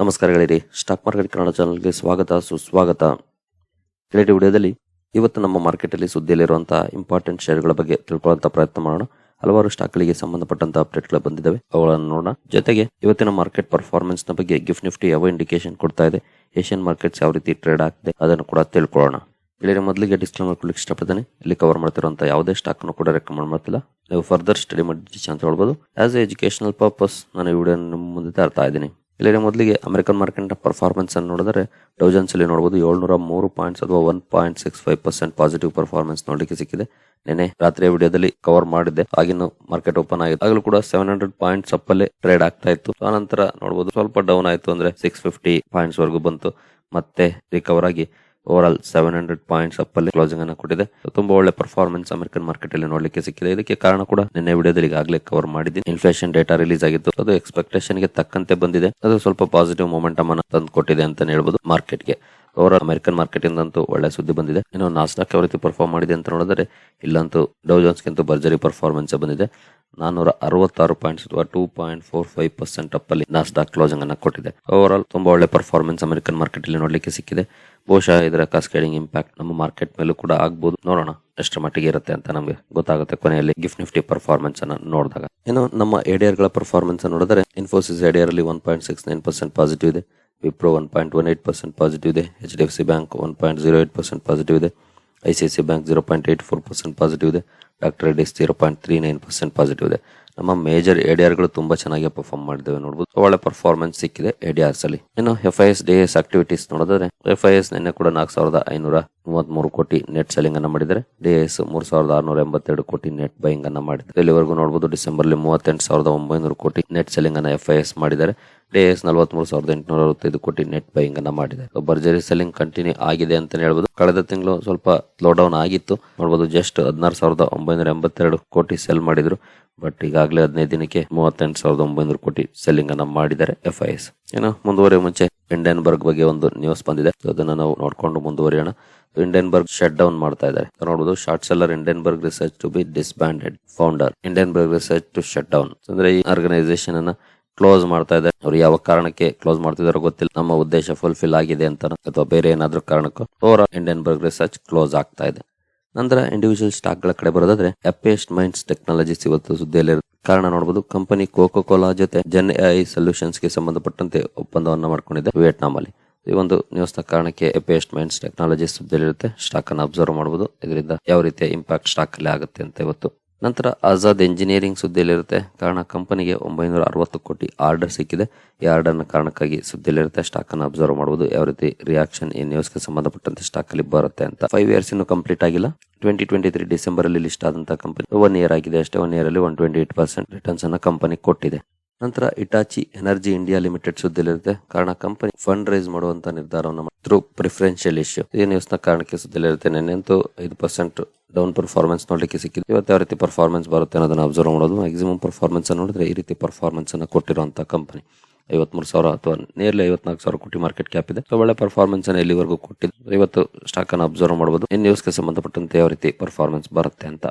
ನಮಸ್ಕಾರಗಳಿರಿ. Stock market Kannada ಚಾನಲ್ಗೆ ಸ್ವಾಗತ, ಸುಸ್ವಾಗತ. ಕೆಳಗಡೆ ವಿಡಿಯೋದಲ್ಲಿ ಇವತ್ತು ನಮ್ಮ ಮಾರ್ಕೆಟಲ್ಲಿ ಸುದ್ದಿಯಲ್ಲಿರುವಂತಹ ಇಂಪಾರ್ಟೆಂಟ್ ಶೇರ್ಗಳ ಬಗ್ಗೆ ತಿಳ್ಕೊಳ್ಳುವಂತ ಪ್ರಯತ್ನ ಮಾಡೋಣ. ಹಲವಾರು ಸ್ಟಾಕ್ಗಳಿಗೆ ಸಂಬಂಧಪಟ್ಟಂತಹ ಅಪ್ಡೇಟ್ಗಳು ಬಂದಿದ್ದಾವೆ. ಅವುಗಳನ್ನು ನೋಡೋಣ. ಜೊತೆಗೆ ಇವತ್ತಿನ ಮಾರ್ಕೆಟ್ ಪರ್ಫಾರ್ಮೆನ್ಸ್ ಬಗ್ಗೆ ಗಿಫ್ಟ್ ನಿಫ್ಟಿ ಯಾವ ಇಂಡಿಕೇಶನ್ ಕೊಡ್ತಾ ಇದೆ, ಏಷ್ಯನ್ ಮಾರ್ಕೆಟ್ಸ್ ಯಾವ ರೀತಿ ಟ್ರೇಡ್ ಆಗ್ತಿದೆ ಅದನ್ನು ಕೂಡ ತಿಳ್ಕೊಳ್ಳೋಣ. ಇಲ್ಲಿ ಮೊದಲಿಗೆ ಡಿಸ್ಕ್ಲೇಮರ್ ಕೊಡ್ಲಿಕ್ಕೆ ಇಷ್ಟಪಡ್ತೇನೆ. ಇಲ್ಲಿ ಕವರ್ ಮಾಡ್ತಿರುವಂತಹ ಯಾವುದೇ ಸ್ಟಾಕ್ ಕೂಡ ರೆಕಮೆಂಡ್ ಮಾಡ್ತಿಲ್ಲ. ನೀವು ಫರ್ದರ್ ಸ್ಟಡಿ ಮಾಡಿ ಅಂತ ಹೇಳ್ಬೋದು. ಆಸ್ ಎ ಎಜುಕೇಶನಲ್ ಪರ್ಪಸ್ ನಾನು ಈ ವಿಡಿಯೋ ನಿಮ್ಮ ಮುಂದೆ ತರ್ತಾ ಇದ್ದೀನಿ. ಇಲ್ಲಿ ಮೊದಲಿಗೆ ಅಮೆರಿಕನ್ ಮಾರ್ಕೆಟ್ ಪರ್ಫಾರ್ಮೆನ್ಸ್ ಅನ್ನು ನೋಡಿದ್ರೆ ಡೌಜನ್ಸ್ ಅಲ್ಲಿ ನೋಡಬಹುದು ಏಳ್ನೂರ ಮೂರು ಪಾಯಿಂಟ್ಸ್ ಅಥವಾ one point six five percent positive performance ನೋಡಲಿಕ್ಕೆ ಸಿಕ್ಕಿದೆ. ನಿನ್ನೆ ರಾತ್ರಿಯ ವಿಡಿಯೋದಲ್ಲಿ ಕವರ್ ಮಾಡಿದ್ದೆ. ಆಗಿನ ಮಾರ್ಕೆಟ್ ಓಪನ್ ಆಗಿದೆ ಆಗಲೂ ಕೂಡ ಸೆವೆನ್ ಹಂಡ್ರೆಡ್ ಪಾಯಿಂಟ್ಸ್ ಅಪ್ಪಲ್ಲೇ ಟ್ರೇಡ್ ಆಗ್ತಾ ಇತ್ತು. ಆನಂತರ ನೋಡಬಹುದು ಸ್ವಲ್ಪ ಡೌನ್ ಆಯಿತು ಅಂದ್ರೆ ಸಿಕ್ಸ್ ಫಿಫ್ಟಿ ಪಾಯಿಂಟ್ಸ್ ವರೆಗೂ ಬಂತು. ಮತ್ತೆ ರಿಕವರ್ ಆಗಿ over all seven hundred points up ಅಲ್ಲಿ ಕ್ಲೋಸಿಂಗ್ ಅನ್ನು ಕೊಟ್ಟಿದೆ. ತುಂಬಾ ಒಳ್ಳೆ ಪರ್ಫಾರ್ಮೆನ್ಸ್ ಅಮೆರಿಕನ್ ಮಾರ್ಕೆಟ್ ಅಲ್ಲಿ ನೋಡ್ಲಿಕ್ಕೆ ಸಿಕ್ಕಿದೆ. ಇದಕ್ಕೆ ಕಾರಣ ಕೂಡ ನಿನ್ನೆ ವಿಡಿಯೋದಲ್ಲಿ ಈಗಾಗಲೇ ಕವರ್ ಮಾಡಿದ್ದೀನಿ. ಇನ್ಫ್ಲೇಷನ್ ಡೇಟಾ ರಿಲೀಸ್ ಆಗಿತ್ತು. ಅದು ಎಕ್ಸ್ಪೆಕ್ಟೇಷನ್ಗೆ ತಕ್ಕಂತೆ ಬಂದಿದೆ. ಅದು ಸ್ವಲ್ಪ ಪಾಸಿಟಿವ್ ಮೊಮೆಂಟಮ್ ಅನ್ನು ತಂದು ಕೊಟ್ಟಿದೆ ಅಂತ ಹೇಳ್ಬೋದು ಮಾರ್ಕೆಟ್ಗೆ ಓವರ್ ಅಮೆರಿಕನ್ ಮಾರ್ಕೆಟ್ ಇಂದಂತೂ ಒಳ್ಳೆ ಸುದ್ದಿ ಬಂದಿದೆ. ಇನ್ನು ನಾಸ್ಟಾಕ್ ಯಾವ ರೀತಿ ಪರ್ಫಾರ್ಮ್ ಮಾಡಿದೆ ಅಂತ ನೋಡಿದ್ರೆ, ಇಲ್ಲಂತೂ ಡೌ ಜೋನ್ಸ್ಗಿಂತ ಭರ್ಜರಿ ಪರ್ಫಾರ್ಮೆನ್ಸ್ ಬಂದಿದೆ. ನಾನೂರ ಅರವತ್ತಾರು ಪಾಯಿಂಟ್ಸ್ ಅಥವಾ two point four five percent up ಅಲ್ಲಿ ನಾಸ್ಟಾಕ್ ಕ್ಲೋಸಿಂಗ್ ಅನ್ನು ಕೊಟ್ಟಿದೆ. ಓವರ್ ಆಲ್ ತುಂಬಾ ಒಳ್ಳೆ ಪರ್ಫಾರ್ಮೆನ್ಸ್ ಅಮೆರಿಕನ್ ಮಾರ್ಕೆಟ್ ಅಲ್ಲಿ ನೋಡ್ಲಿಕ್ಕೆ ಸಿಕ್ಕಿದೆ. ಬಹುಶಃ ಇದರ ಕಾಸ್ಕೇಡಿಂಗ್ ಇಂಪ್ಯಾಕ್ಟ್ ನಮ್ಮ ಮಾರ್ಕೆಟ್ ಮೇಲೂ ಕೂಡ ಆಗ್ಬೋದು. ನೋಡೋಣ ಎಷ್ಟರ ಮಟ್ಟಿಗೆ ಇರುತ್ತೆ ಅಂತ ನಮಗೆ ಗೊತ್ತಾಗುತ್ತೆ ಕೊನೆಯಲ್ಲಿ ಗಿಫ್ಟ್ ನಿಫ್ಟಿ ಪರ್ಫಾರ್ಮೆನ್ಸ್ ಅನ್ನ ನೋಡಿದಾಗ. ಇನ್ನು ನಮ್ಮ ಎಡಿಆರ್ಗಳ ಪರ್ಫಾರ್ಮೆನ್ಸ್ ನೋಡಿದ್ರೆ ಇನ್ಫೋಸಿಸ್ ಎಡಿಆರ್ ಅಲ್ಲಿ one point six nine percent positive ಇದೆ. Wipro one point one eight percent positive ಇದೆ H D F C bank one point zero eight percent positive ಇದೆ I C I Doctor Reddy's zero point three nine percent positive ಇದೆ. ನಮ್ಮ major ಎಡಿಆರ್ಗಳು ತುಂಬಾ ಚೆನ್ನಾಗಿ perform ಮಾಡಿದ್ದೇವೆ ನೋಡಬಹುದು ಒಳ್ಳೆ performance ಸಿಕ್ಕಿದೆ ಎಡಿಆರ್ಸ್ ಅಲ್ಲಿ. ಇನ್ನು F I S D S activities ನೋಡಿದ್ರೆ ಎಫ್ ಐ ಎಸ್ ನಿನ್ನೆ ಕೂಡ ನಾಲ್ಕು ಸಾವಿರದ ಐನೂರ ಮೂವತ್ತ್ ಮೂರು ಕೋಟಿ ನೆಟ್ ಸೆಲ್ಲಿಂಗ್ ಅನ್ನ ಮಾಡಿದರೆ ಡಿ ಎಸ್ ಮೂರ್ ಸಾವಿರದ ಆರ್ನೂರ ಎಂಬತ್ತೆರಡು ಕೋಟಿ ನೆಟ್ ಬೈಯಿಂಗ್ ಅನ್ನ ಮಾಡಿದ್ದಾರೆ. ಇಲ್ಲಿವರೆಗೂ ನೋಡಬಹುದು ಡಿಸೆಂಬರ್ ಅಲ್ಲಿ ಮೂವತ್ತೆಂಟು ಸಾವಿರದ ಒಂಬೈನೂರು ಕೋಟಿ ನೆಟ್ ಸೆಲ್ಲಿಂಗ್ ಅನ್ನ ಎಫ್ ಐ ಎಸ್ ಮಾಡಿದ್ದಾರೆ. ಡಿ ಎಸ್ ನಲವತ್ಮೂರು ಸಾವಿರದ ಎಂಟುನೂರ ಅರವತ್ತೈದು ಕೋಟಿ ನೆಟ್ ಬೈಯಿಂಗ್ ಅನ್ನ ಮಾಡಿದೆ ಬರ್ಜರಿ ಸೆಲ್ಲಿಂಗ್ ಕಂಟಿನ್ಯೂ ಆಗಿದೆ ಅಂತ ಹೇಳ್ಬೋದು. ಕಳೆದ ತಿಂಗಳು ಸ್ವಲ್ಪ ಸ್ಲೋ ಡೌನ್ ಆಗಿತ್ತು. ನೋಡಬಹುದು ಜಸ್ಟ್ ಹದಿನಾರು ಸಾವಿರದ ಎಂಬತ್ತೆರಡು ಕೋಟಿ ಸೆಲ್ ಮಾಡಿದ್ರು. ಬಟ್ ಈಗಾಗಲೇ ಹದಿನೈದು ದಿನಕ್ಕೆ ಮೂವತ್ತೆಂಟು ಸಾವಿರದ ಒಂಬೈನೂರು ಕೋಟಿ ಸೆಲ್ಲಿಂಗ್ ಅನ್ನ ಮಾಡಿದ್ದಾರೆ ಎಫ್ ಐ ಎಸ್ ಏನು ಮುಂದುವರಿಯುವ ಮುಂಚೆ ಇಂಡಿಯನ್ಬರ್ಗ್ ಬಗ್ಗೆ ಒಂದು ನ್ಯೂಸ್ ಬಂದಿದೆ. ಅದನ್ನ ನಾವು ನೋಡ್ಕೊಂಡು ಮುಂದುವರಿಯೋಣ. ಇಂಡಿಯನ್ಬರ್ಗ್ ಶಟ್ ಡೌನ್ ಮಾಡ್ತಾ ಇದ್ದಾರೆ. ನೋಡಬಹುದು short seller Hindenburg research to be disbanded founder Hindenburg research to shut down ಅಂದ್ರೆ ಈ ಆರ್ಗನೈಸೇಷನ್ ಅನ್ನ ಕ್ಲೋಸ್ ಮಾಡ್ತಾ ಇದ್ದಾರೆ. ಅವ್ರು ಯಾವ ಕಾರಣಕ್ಕೆ ಕ್ಲೋಸ್ ಮಾಡ್ತಿದಾರೋ ಗೊತ್ತಿಲ್ಲ. ನಮ್ಮ ಉದ್ದೇಶ ಫುಲ್ಫಿಲ್ ಆಗಿದೆ ಅಂತ ಅಥವಾ ಬೇರೆ ಏನಾದ್ರೂ ಕಾರಣಕ್ಕೂ over Hindenburg research close ಆಗ್ತಾ ಇದೆ. ನಂತರ ಇಂಡಿವಿಜುವಲ್ ಸ್ಟಾಕ್ಗಳ ಕಡೆ ಬರೋದಾದ್ರೆ ಅಪೇಸ್ಟ್ ಮೈಂಡ್ಸ್ ಟೆಕ್ನಾಲಜೀಸ್ ಇವತ್ತು ಸುದ್ದಿಯಲ್ಲಿ ಕಾರಣ ನೋಡಬಹುದು ಕಂಪನಿ ಕೋಕೋ ಕೋಲಾ ಜೊತೆ ಜನ್ ಐ ಸೊಲ್ಯೂಷನ್ಸ್ಗೆ ಸಂಬಂಧಪಟ್ಟಂತೆ ಒಪ್ಪಂದವನ್ನು ಮಾಡಿಕೊಂಡಿದೆ ವಿಯೆಟ್ನಾಂ ಅಲ್ಲಿ ಈ ಒಂದು ನ್ಯೂಸ್ನ ಕಾರಣಕ್ಕೆ ಎಪೇಸ್ಟ್ ಮೈಂಡ್ಸ್ ಟೆಕ್ನಾಲಜೀಸ್ ಸುದ್ದಿಯಲ್ಲಿರುತ್ತೆ. ಸ್ಟಾಕ್ ಅನ್ನು ಅಬ್ಸರ್ವ್ ಮಾಡಬಹುದು ಇದರಿಂದ ಯಾವ ರೀತಿಯ ಇಂಪ್ಯಾಕ್ಟ್ ಸ್ಟಾಕ್ ಅಲ್ಲಿ ಆಗುತ್ತೆ ಅಂತ ಇವತ್ತು ನಂತರ ಆಜಾದ್ ಎಂಜಿನಿಯರಿಂಗ್ ಸುದ್ದಿಯಲ್ಲಿರುತ್ತೆ. ಕಾರಣ ಕಂಪನಿಗೆ ಒಂಬೈನೂರ ಅರವತ್ತು ಕೋಟಿ ಆರ್ಡರ್ ಸಿಕ್ಕಿದೆ. ಈ ಆರ್ಡರ್ನ ಕಾರಣಕ್ಕಾಗಿ ಸುದ್ದಿಯಲ್ಲಿರುತ್ತೆ ಸ್ಟಾಕ್ ಅನ್ನು ಅಬ್ಸರ್ವ್ ಮಾಡುವುದು, ಯಾವ ರೀತಿ ರಿಯಾಕ್ಷನ್ ಈ ನ್ಯೂಸ್ಗೆ ಸಂಬಂಧಪಟ್ಟಂತೆ ಸ್ಟಾಕ್ ಅಲ್ಲಿ ಬರುತ್ತೆ ಅಂತ. ಫೈವ್ ಇಯರ್ಸ್ ಇನ್ನು ಕಂಪ್ಲೀಟ್ ಆಗಿಲ್ಲ. ಟ್ವೆಂಟಿ ಟ್ವೆಂಟಿ ತ್ರೀ ಡಿಸೆಂಬರ್ ಅಲ್ಲಿ ಲಿಸ್ಟ್ ಆದಂತಹ ಕಂಪನಿ ಒನ್ ಇಯರ್ ಆಗಿದೆ ಅಷ್ಟೇ ಒನ್ ಇಯರ್ ಅಲ್ಲಿ one twenty eight percent returns ಅನ್ನು ಕಂಪನಿ ಕೊಟ್ಟಿದೆ. ನಂತರ ಇಟಾಚಿ ಎನರ್ಜಿ ಇಂಡಿಯಾ ಲಿಮಿಟೆಡ್ ಸುದ್ದಿಲಿರುತ್ತೆ ಕಾರಣ ಕಂಪನಿ ಫಂಡ್ ರೈಸ್ ಮಾಡುವಂತ ನಿರ್ಧಾರವನ್ನು ಥ್ರೂ ಪ್ರಿಫರೆನ್ಷಿಯಲ್ ಇಶ್ಯೂ ಈ ನ್ಯೂಸ್ನ ಕಾರಣಕ್ಕೆ ಸುದ್ದಿಲಿರುತ್ತೆ ನೆನ್ನೆಂತೂ ಐದು ಪರ್ಸೆಂಟ್ ಡೌನ್ ಪರ್ಫಾರ್ಮೆನ್ಸ್ ನೋಡ್ಲಿಕ್ಕೆ ಸಿಕ್ಕಿದೆ ಇವತ್ತು ಯಾವ ರೀತಿ ಪರ್ಫಾರ್ಮೆನ್ಸ್ ಬರುತ್ತೆ ಅನ್ನೋದನ್ನ ಅಬ್ಸರ್ವ್ ಮಾಡೋದು. ಮ್ಯಾಕ್ಸಿಮಮ್ ಪರ್ಫಾರ್ಮೆನ್ಸ್ ನೋಡಿದ್ರೆ ಈ ರೀತಿ ಪರ್ಫಾರ್ಮೆನ್ಸ್ ಅನ್ನು ಕೊಟ್ಟಿರುವಂತಹ ಕಂಪನಿ ಐವತ್ಮೂರು ಸಾವಿರ ಅಥವಾ ನೇರ್ಲಿ ಐವತ್ನಾಲ್ಕು ಸಾವಿರ ಕೋಟಿ ಮಾರ್ಕೆಟ್ ಕ್ಯಾಪ್ ಇದೆ. ಸೊ ಒಳ್ಳೆ ಪರ್ಫಾರ್ಮೆನ್ಸ್ ಅನ್ನು ಇಲ್ಲಿವರೆಗೂ ಕೊಟ್ಟಿದ್ದು. ಇವತ್ತು ಸ್ಟಾಕ್ ಅನ್ನು ಅಬ್ಸರ್ವ್ ಮಾಡಬಹುದು ಇನ್ ನ್ಯೂಸ್ಗೆ ಸಂಬಂಧಪಟ್ಟಂತೆ ಯಾವ ರೀತಿ ಪರ್ಫಾರ್ಮೆನ್ಸ್ ಬರುತ್ತೆ ಅಂತ.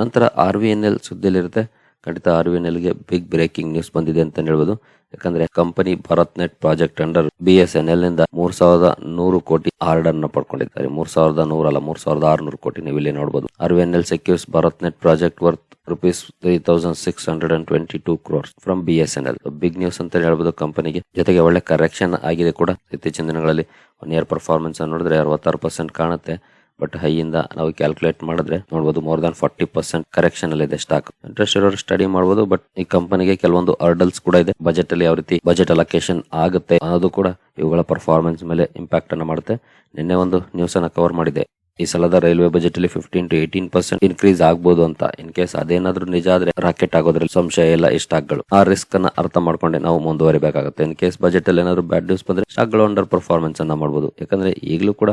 ನಂತರ ಆರ್ ವಿ ಎನ್ ಎಲ್ ಸುದ್ದಿಯಲ್ಲಿರುತ್ತೆ. ಖಂಡಿತ ಆರ್ ವಿ ಎನ್ ಎಲ್ಗೆ ಬಿಗ್ ಬ್ರೇಕಿಂಗ್ ನ್ಯೂಸ್ ಬಂದಿದೆ ಅಂತ ಹೇಳ್ಬೋದು. ಯಾಕಂದ್ರೆ company Bharat net project under B S N ಎಲ್ನಿಂದ ಮೂರ್ ಸಾವಿರದ ನೂರು ಕೋಟಿ ಆರ್ಡರ್ನ ಪಡ್ಕೊಂಡಿದ್ದಾರೆ. ಮೂರ್ ಸಾವಿರದ ನೂರಲ್ಲ ಮೂರ್ ಸಾವಿರದ ಆರ್ನೂರು ಕೋಟಿ ನೀವು ಇಲ್ಲಿ ನೋಡಬಹುದು R V N L secures Bharat net project worth rupees three thousand six hundred and twenty two crores from B S N L big news ಅಂತ ಹೇಳ್ಬೋದು ಕಂಪನಿಗೆ ಜೊತೆಗೆ ಒಳ್ಳೆ ಕರೆಕ್ಷನ್ ಆಗಿದೆ ಕೂಡ. ಇತ್ತೀಚಿನ ದಿನಗಳಲ್ಲಿ ಒನ್ ಇಯರ್ ಪರ್ಫಾರ್ಮೆನ್ಸ್ ನೋಡಿದ್ರೆ ಅರವತ್ತಾರು ಪರ್ಸೆಂಟ್ ಕಾಣುತ್ತೆ. ಬಟ್ ಹೈಯಿಂದ ನಾವು ಕ್ಯಾಲ್ಕುಲೇಟ್ ಮಾಡಿದ್ರೆ ನೋಡಬಹುದು more than forty percent correction ಅಲ್ಲಿ ಇದೆ ಸ್ಟಾಕ್ ಇಂಟ್ರೆಸ್ಟ್ ಇರೋರು ಸ್ಟಡಿ ಮಾಡಬಹುದು ಬಟ್ ಈ ಕಂಪನಿಗೆ ಕೆಲವೊಂದು ಅರ್ಡಲ್ಸ್ ಕೂಡ ಇದೆ. ಬಜೆಟ್ ಅಲ್ಲಿ ಯಾವ ರೀತಿ ಬಜೆಟ್ ಅಲೋಕೇಶನ್ ಆಗುತ್ತೆ ಅನ್ನೋದು ಕೂಡ ಇವುಗಳ ಪರ್ಫಾರ್ಮೆನ್ಸ್ ಮೇಲೆ ಇಂಪ್ಯಾಕ್ಟ್ ಅನ್ನ ಮಾಡುತ್ತೆ. ನಿನ್ನೆ ಒಂದು ನ್ಯೂಸ್ ಅನ್ನ ಕವರ್ ಮಾಡಿದೆ ಈ ಸಲದ ರೈಲ್ವೆ ಬಜೆಟ್ ಅಲ್ಲಿ fifteen to eighteen percent increase ಆಗ್ಬೋದು ಅಂತ. ಇನ್ ಕೇಸ್ ಅದೇನಾದ್ರೂ ನಿಜ ಆದ್ರೆ ರಾಕೆಟ್ ಆಗೋದ್ರಲ್ಲಿ ಸಂಶಯ ಇಲ್ಲ ಈ ಸ್ಟಾಕ್ಗಳು ಆ ರಿಸ್ಕ್ ಅನ್ನ ಅರ್ಥ ಮಾಡ್ಕೊಂಡೆ ನಾವು ಮುಂದುವರಿಬೇಕಾಗುತ್ತೆ. ಇನ್ ಕೇಸ್ ಬಜೆಟ್ ಅಲ್ಲಿ ಏನಾದ್ರು ಬ್ಯಾಡ್ ನ್ಯೂಸ್ ಬಂದ್ರೆ ಸ್ಟಾಕ್ಗಳು ಅಂಡರ್ ಪರ್ಫಾರ್ಮೆನ್ಸ್ ಅನ್ನ ಮಾಡಬಹುದು ಯಾಕಂದ್ರೆ ಈಗಲೂ ಕೂಡ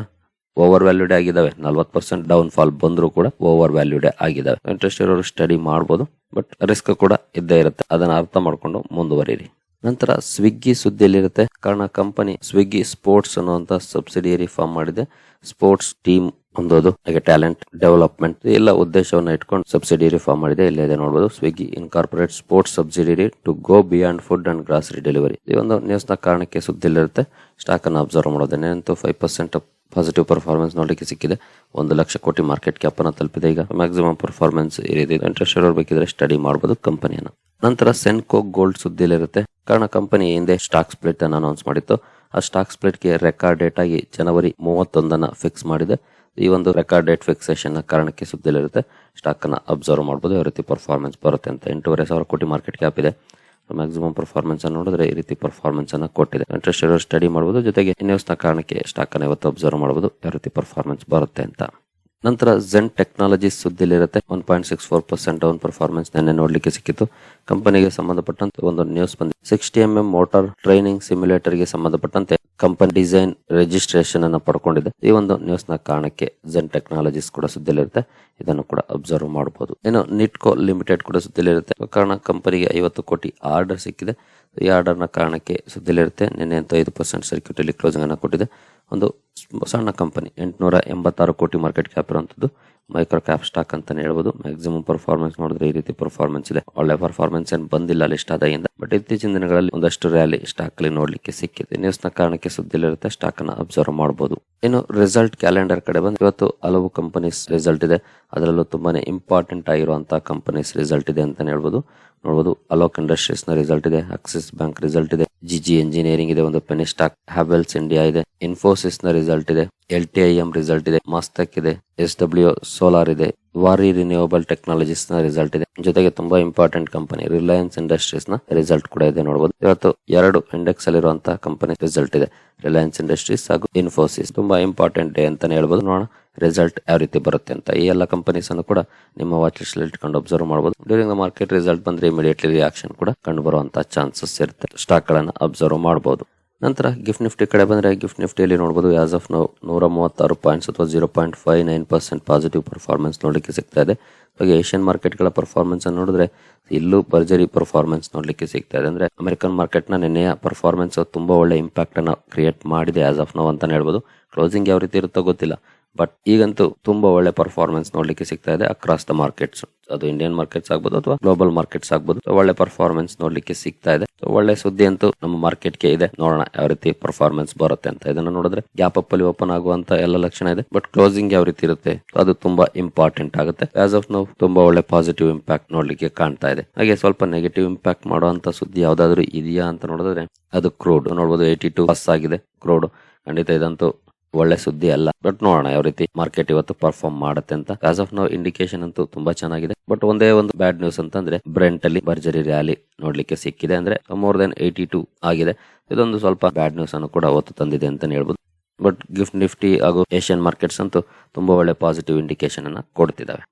ಓವರ್ ವ್ಯಾಲ್ಯೂಡ್ ಆಗಿದಾವೆ. ನಲ್ವತ್ತು ಪರ್ಸೆಂಟ್ ಡೌನ್ ಫಾಲ್ ಬಂದ್ರು ಕೂಡ ಓವರ್ ವ್ಯಾಲ್ಯೂಡ್ ಆಗಿದಾವೆ. ಇಂಟ್ರೆಸ್ಟ್ ಇರೋರು ಸ್ಟಡಿ ಮಾಡಬಹುದು ಬಟ್ ರಿಸ್ಕ್ ಕೂಡ ಇದ್ದೇ ಇರುತ್ತೆ. ಅದನ್ನ ಅರ್ಥ ಮಾಡ್ಕೊಂಡು ಮುಂದುವರಿರಿ. ನಂತರ ಸ್ವಿಗ್ಗಿ ಸುದ್ದಿಯಲ್ಲಿರುತ್ತೆ. ಕಾರಣ ಕಂಪನಿ ಸ್ವಿಗ್ಗಿ ಸ್ಪೋರ್ಟ್ಸ್ ಅನ್ನುವಂತ ಸಬ್ಸಿಡಿಯರಿ ಫಾರ್ಮ್ ಮಾಡಿದೆ. ಸ್ಪೋರ್ಟ್ಸ್ ಟೀಮ್ ಹೊಂದೋದು ಹಾಗೆ ಟ್ಯಾಲೆಂಟ್ ಡೆವಲಪ್ಮೆಂಟ್, ಎಲ್ಲ ಉದ್ದೇಶವನ್ನ ಇಟ್ಕೊಂಡು ಸಬ್ಸಿಡಿಯರಿ ಫಾರ್ಮ್ ಮಾಡಿದೆ. ಇಲ್ಲೇ ಇದೆ ನೋಡಬಹುದು Swiggy incorporate sports subsidiary to go beyond food and grocery delivery ಈ ಒಂದು ನ್ಯೂಸ್ನ ಕಾರಣಕ್ಕೆ ಸುದ್ದಿಲಿರುತ್ತೆ ಸ್ಟಾಕ್ ಅನ್ನು ಅಬ್ಸರ್ವ್ ಮಾಡೋದೇನೆ ಅಂತೂ ಫೈವ್ ಪರ್ಸೆಂಟ್ ಪಾಸಿಟಿವ್ ಪರ್ಫಾರ್ಮೆನ್ಸ್ ನೋಡಲಿಕ್ಕೆ ಸಿಕ್ಕಿದೆ. ಒಂದು ಲಕ್ಷ ಕೋಟಿ ಮಾರ್ಕೆಟ್ ಕ್ಯಾಪ್ ಅನ್ನು ತಲುಪಿದೆ ಈಗ. ಮ್ಯಾಕ್ಸಿಮಮ್ ಪರ್ಫಾರ್ಮೆನ್ಸ್ ಈ ರೀತಿ ಇಂಟ್ರೆಸ್ಟ್ ಇರೋರು ಬೇಕಿದ್ರೆ ಸ್ಟಡಿ ಮಾಡಬಹುದು ಕಂಪನಿಯನ್ನು ನಂತರ ಸೆನ್ಕೋ ಗೋಲ್ಡ್ ಸುದ್ದಿಲಿರುತ್ತೆ ಕಾರಣ ಕಂಪನಿ ಹಿಂದೆ ಸ್ಟಾಕ್ ಸ್ಪ್ಲಿಟ್ ಅನ್ನು ಅನೌನ್ಸ್ ಮಾಡಿತ್ತು. ಆ ಸ್ಟಾಕ್ ಸ್ಪ್ಲಿಟ್ಗೆ ರೆಕಾರ್ಡ್ ಡೇಟ್ ಆಗಿ ಜನವರಿ ಮೂವತ್ತೊಂದನ್ನು ಫಿಕ್ಸ್ ಮಾಡಿದೆ. ಈ ಒಂದು ರೆಕಾರ್ಡ್ ಡೇಟ್ ಫಿಕ್ಸೇಷನ್ ಕಾರಣಕ್ಕೆ ಸುದ್ದಿಲಿರುತ್ತೆ ಸ್ಟಾಕ್ ಅನ್ನು ಅಬ್ಸರ್ವ್ ಮಾಡಬಹುದು ಯಾವ ರೀತಿ ಪರ್ಫಾರ್ಮೆನ್ಸ್ ಬರುತ್ತೆ ಅಂತ. ಎಂಟೂವರೆ ಸಾವಿರ ಕೋಟಿ ಮಾರ್ಕೆಟ್ ಕ್ಯಾಪ್ ಇದೆ. ಮ್ಯಾಕ್ಸಿಮಮ್ ಪರ್ಫಾರ್ಮೆನ್ಸ್ ಅನ್ನು ನೋಡಿದ್ರೆ ಈ ರೀತಿ ಪರ್ಫಾರ್ಮೆನ್ಸ್ ಅನ್ನು ಕೊಟ್ಟಿದೆ. ಇಂಟ್ರೆಸ್ಟ್ ಇರೋ ಸ್ಟಡಿ ಮಾಡಬಹುದು ಜೊತೆಗೆ ನ್ಯೂಸ್ನ ಕಾರಣಕ್ಕೆ ಸ್ಟಾಕ್ ಅನ್ನು ಇವತ್ತು ಅಬ್ಸರ್ವ್ ಮಾಡಬಹುದು ಯಾವ ರೀತಿ ಪರ್ಫಾರ್ಮೆನ್ಸ್ ಬರುತ್ತೆ ಅಂತ. ನಂತರ Zen technology ಸುದ್ದಿಲಿರುತ್ತೆ one point six four percent down performance ನಿನ್ನೆ ನೋಡ್ಲಿಕ್ಕೆ ಸಿಕ್ಕಿತ್ತು. ಕಂಪನಿಗೆ ಸಂಬಂಧಪಟ್ಟಂತೆ ಒಂದು ನ್ಯೂಸ್ ಬಂದಿದೆ. Sixty M M motor training ಸಿಮ್ಯುಲೇಟರ್ಗೆ ಸಂಬಂಧಪಟ್ಟಂತೆ ಕಂಪನಿ ಡಿಸೈನ್ ರಿಜಿಸ್ಟ್ರೇಷನ್ ಅನ್ನು ಪಡ್ಕೊಂಡಿದೆ. ಈ ಒಂದು ನ್ಯೂಸ್ನ ಕಾರಣಕ್ಕೆ ಜೆನ್ ಟೆಕ್ನಾಲಜೀಸ್ ಕೂಡ ಸುದ್ದಿಯಲ್ಲಿರುತ್ತೆ. ಇದನ್ನು ಕೂಡ ಅಬ್ಸರ್ವ್ ಮಾಡಬಹುದು ಇನ್ನು ನಿಟ್ಕೋ ಲಿಮಿಟೆಡ್ ಕೂಡ ಸುದ್ದಿಲಿರುತ್ತೆ ಕಾರಣ ಕಂಪನಿಗೆ ಐವತ್ತು ಕೋಟಿ ಆರ್ಡರ್ ಸಿಕ್ಕಿದೆ. ಈ ಆರ್ಡರ್ನ ಕಾರಣಕ್ಕೆ ಸುದ್ದಿಲಿರುತ್ತೆ ನಿನ್ನೆ ಅಂತ ಐದು ಪರ್ಸೆಂಟ್ ಸರ್ಕ್ಯೂಟಲ್ಲಿ ಕ್ಲೋಸಿಂಗ್ ಅನ್ನು ಕೊಟ್ಟಿದೆ. ಒಂದು ಸಣ್ಣ ಕಂಪನಿ, ಎಂಟುನೂರ ಎಂಬತ್ತಾರು ಕೋಟಿ ಮಾರ್ಕೆಟ್ ಕ್ಯಾಪ್ ಇರುವಂತದ್ದು. ಮೈಕ್ರೋ ಕ್ಯಾಪ್ ಸ್ಟಾಕ್ ಅಂತಾನೆ ಹೇಳ್ಬೋದು. ಮ್ಯಾಕ್ಸಿಮಮ್ ಪರ್ಫಾರ್ಮೆನ್ಸ್ ನೋಡಿದ್ರೆ ಈ ರೀತಿ ಪರ್ಫಾರ್ಮೆನ್ಸ್ ಇದೆ. ಒಳ್ಳೆ ಪರ್ಫಾರ್ಮೆನ್ಸ್ ಏನ್ ಬಂದಿಲ್ಲ ಲಿಸ್ಟ್ ಆದಾಗಿಂದ. ಬಟ್ ಇತ್ತೀಚಿನ ದಿನಗಳಲ್ಲಿ ಒಂದಷ್ಟು ರ್ಯಾಲಿ ಸ್ಟಾಕ್ ಅಲ್ಲಿ ನೋಡ್ಲಿಕ್ಕೆ ಸಿಕ್ಕಿದೆ. ನ್ಯೂಸ್ನ ಕಾರಣಕ್ಕೆ ಸುದ್ದಿಲಿರುತ್ತೆ ಸ್ಟಾಕ್ ಅನ್ನ ಅಬ್ಸರ್ವ್ ಮಾಡಬಹುದು ಇನ್ನು ರಿಸಲ್ಟ್ ಕ್ಯಾಲೆಂಡರ್ ಕಡೆ ಬಂದು ಇವತ್ತು ಹಲವು ಕಂಪನೀಸ್ ರಿಸಲ್ಟ್ ಇದೆ. ಅದರಲ್ಲೂ ತುಂಬಾನೇ ಇಂಪಾರ್ಟೆಂಟ್ ಆಗಿರುವಂತಹ ಕಂಪನೀಸ್ ರಿಸಲ್ಟ್ ಇದೆ ಅಂತಾನೆ ಹೇಳ್ಬೋದು. ನೋಡಬಹುದು ಅಲೋಕ್ ಇಂಡಸ್ಟ್ರೀಸ್ನ ರಿಸಲ್ಟ್ ಇದೆ ಆಕ್ಸಿಸ್ ಬ್ಯಾಂಕ್ ರಿಸಲ್ಟ್ ಇದೆ. ಜಿಜಿ ಇಂಜಿನಿಯರಿಂಗ್ ಇದೆ, ಒಂದು ಪೆನಿ ಸ್ಟಾಕ್ ಹ್ಯಾವೆಲ್ಸ್ ಇಂಡಿಯಾ ಇದೆ ಇನ್ಫೋಸಿಸ್ನ ರಿಸಲ್ಟ್ ಇದೆ L T I M result ಇದೆ ಮಸ್ತಕ್ ಇದೆ ಎಸ್ ಡಬ್ಲ್ಯೂ ಸೋಲಾರ್ ಇದೆ ವಾರಿ ರಿನ್ಯೂವಬಲ್ ಟೆಕ್ನಾಲಜೀಸ್ನ ರಿಸಲ್ಟ್ ಇದೆ. ಜೊತೆಗೆ ತುಂಬಾ ಇಂಪಾರ್ಟೆಂಟ್ ಕಂಪನಿ ರಿಲಯನ್ಸ್ ಇಂಡಸ್ಟ್ರೀಸ್ನ ರಿಸಲ್ಟ್ ಕೂಡ ಇದೆ ನೋಡಬಹುದು ಇವತ್ತು ಎರಡು ಇಂಡೆಕ್ಸ್ ಅಲ್ಲಿರುವಂತಹ ಕಂಪನಿ ರಿಸಲ್ಟ್ ಇದೆ ರಿಲಯನ್ಸ್ ಇಂಡಸ್ಟ್ರೀಸ್ ಹಾಗೂ ಇನ್ಫೋಸಿಸ್ ತುಂಬಾ ಇಂಪಾರ್ಟೆಂಟ್ ಡೇ ಅಂತಾನೆ ಹೇಳ್ಬೋದು. ನೋಡೋಣ. ರಿಸಲ್ಟ್ ಯಾವ ರೀತಿ ಬರುತ್ತೆ ಅಂತ ಈ ಎಲ್ಲ ಕಂಪನೀಸ್ ಅನ್ನು ಕೂಡ ನಿಮ್ಮ ವಾಚ್ ಲಿಸ್ಟ್ ಇಟ್ಕೊಂಡು ಅಬ್ಸರ್ವ್ ಮಾಡಬಹುದು ಡ್ಯೂರಿಂಗ್ ದ ಮಾರ್ಕೆಟ್ ರಿಸಲ್ಟ್ ಬಂದ್ರೆ ಇಮಿಡಿಯೇಟ್ಲಿ ರಿಯಾಕ್ಷನ್ ಕೂಡ ಕಂಡು ಬರುವಂತಹ ಚಾನ್ಸಸ್ ಇರುತ್ತೆ. ಸ್ಟಾಕ್ ಗಳನ್ನ ಅಬ್ಸರ್ವ್ ಮಾಡಬಹುದು ನಂತರ ಗಿಫ್ಟ್ ನಿಫ್ಟಿ ಕಡೆ ಬಂದ್ರೆ ಗಿಫ್ಟ್ ನಿಫ್ಟಿಯಲ್ಲಿ ನೋಡಬಹುದು ಆಸ್ ಆಫ್ ನೂರ ಮೂವತ್ತಾರು ಪಾಯಿಂಟ್ಸ್ ಅಥವಾ zero point five nine percent positive performance ನೋಡಲಿಕ್ಕೆ ಸಿಗ್ತಾ ಇದೆ. ಹಾಗೆ ಏಷ್ಯನ್ ಮಾರ್ಕೆಟ್ಗಳ ಪರ್ಫಾರ್ಮೆನ್ಸ್ ಅನ್ನು ನೋಡಿದ್ರೆ ಇಲ್ಲೂ ಭರ್ಜರಿ ಪರ್ಫಾರ್ಮೆನ್ಸ್ ನೋಡಲಿಕ್ಕೆ ಸಿಗ್ತಾ ಇದೆ. ಅಂದ್ರೆ ಅಮೆರಿಕನ್ ಮಾರ್ಕೆಟ್ನ ನಿನ್ನೆಯ ಪರ್ಫಾರ್ಮೆನ್ಸ್ ತುಂಬಾ ಒಳ್ಳೆ ಇಂಪ್ಯಾಕ್ಟ್ ಅನ್ನು ಕ್ರಿಯೇಟ್ ಮಾಡಿದೆ ಆಸ್ ಆಫ್ ನೋ ಅಂತಾನೆ ಹೇಳ್ಬೋದು. ಕ್ಲೋಸಿಂಗ್ ಯಾವ ರೀತಿ ಇರುತ್ತೋ ಗೊತ್ತಿಲ್ಲ. ಬಟ್ ಈಗಂತೂ ತುಂಬಾ ಒಳ್ಳೆ ಪರ್ಫಾರ್ಮೆನ್ಸ್ ನೋಡ್ಲಿಕ್ಕೆ ಸಿಗ್ತಾ ಇದೆ ಅಕ್ರಾಸ್ ದ ಮಾರ್ಕೆಟ್ಸ್ ಅದು ಇಂಡಿಯನ್ ಮಾರ್ಕೆಟ್ಸ್ ಆಗ್ಬೋದು ಅಥವಾ ಗ್ಲೋಬಲ್ ಮಾರ್ಕೆಟ್ಸ್ ಆಗ್ಬೋದು. ಒಳ್ಳೆ ಪರ್ಫಾರ್ಮೆನ್ಸ್ ನೋಡ್ಲಿಕ್ಕೆ ಸಿಗ್ತಾ ಇದೆ. ಒಳ್ಳೆ ಸುದ್ದಿ ಅಂತೂ ನಮ್ಮ ಮಾರ್ಕೆಟ್ಗೆ ಇದೆ. ನೋಡೋಣ ಯಾವ ರೀತಿ ಪರ್ಫಾರ್ಮೆನ್ಸ್ ಬರುತ್ತೆ ಅಂತ ಇದನ್ನ ನೋಡಿದ್ರೆ ಗ್ಯಾಪ್ ಅಪ್ ಅಲ್ಲಿ ಓಪನ್ ಆಗುವಂತ ಎಲ್ಲ ಲಕ್ಷಣ ಇದೆ. ಬಟ್ ಕ್ಲೋಸಿಂಗ್ ಯಾವ ರೀತಿ ಇರುತ್ತೆ, ಅದು ತುಂಬಾ ಇಂಪಾರ್ಟೆಂಟ್ ಆಗುತ್ತೆ. ಆಸ್ ಆಫ್ ನಾವು ತುಂಬಾ ಒಳ್ಳೆ ಪಾಸಿಟಿವ್ ಇಂಪ್ಯಾಕ್ಟ್ ನೋಡ್ಲಿಕ್ಕೆ ಕಾಣ್ತಾ ಇದೆ. ಹಾಗೆ ಸ್ವಲ್ಪ ನೆಗೆಟಿವ್ ಇಂಪ್ಯಾಕ್ಟ್ ಮಾಡುವಂತ ಸುದ್ದಿ ಯಾವ್ದಾದ್ರು ಇದೆಯಾ ಅಂತ ನೋಡಿದ್ರೆ, ಅದು ಕ್ರೋಡ್ ನೋಡಬಹುದು ಏಯ್ಟಿ ಟು ಪ್ಲಸ್ ಆಗಿದೆ ಕ್ರೋಡ್ ಖಂಡಿತ ಇದಂತೂ ಒಳ್ಳೆ ಸುದ್ದಿ ಅಲ್ಲ. ಬಟ್ ನೋಡೋಣ ಯಾವ ರೀತಿ ಮಾರ್ಕೆಟ್ ಇವತ್ತು ಪರ್ಫಾರ್ಮ್ ಮಾಡುತ್ತೆ ಅಂತ. ಆಸ್ ಆಫ್ ನೋ ಇಂಡಿಕೇಶನ್ ಅಂತೂ ತುಂಬಾ ಚೆನ್ನಾಗಿದೆ. ಬಟ್ ಒಂದೇ ಒಂದು ಬ್ಯಾಡ್ ನ್ಯೂಸ್ ಅಂತಂದ್ರೆ ಬ್ರೆಂಟ್ ಅಲ್ಲಿ ಭರ್ಜರಿ ರ್ಯಾಲಿ ನೋಡ್ಲಿಕ್ಕೆ ಸಿಕ್ಕಿದೆ ಅಂದ್ರೆ ಮೋರ್ ದೆನ್ ಏಯ್ಟಿ ಟೂ ಆಗಿದೆ. ಇದೊಂದು ಸ್ವಲ್ಪ ಬ್ಯಾಡ್ ನ್ಯೂಸ್ ಅನ್ನು ಕೂಡ ಒತ್ತು ತಂದಿದೆ ಅಂತ ಹೇಳ್ಬೋದು. ಬಟ್ ಗಿಫ್ಟ್ ನಿಫ್ಟಿ ಹಾಗೂ ಏಷ್ಯನ್ ಮಾರ್ಕೆಟ್ಸ್ ಅಂತೂ ತುಂಬಾ ಒಳ್ಳೆ ಪಾಸಿಟಿವ್ ಇಂಡಿಕೇಶನ್ ಅನ್ನ ಕೊಡ್ತಿದಾವೆ.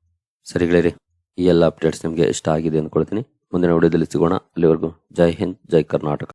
ಸರಿಗಳಿರಿ ಈ ಎಲ್ಲ ಅಪ್ಡೇಟ್ಸ್ ನಿಮಗೆ ಇಷ್ಟ ಆಗಿದೆ ಅಂದ್ಕೊಳ್ತೀನಿ ಮುಂದಿನ ವಿಡಿಯೋದಲ್ಲಿ ಸಿಗೋಣ. ಅಲ್ಲಿವರೆಗೂ ಜೈ ಹಿಂದ್, ಜೈ ಕರ್ನಾಟಕ.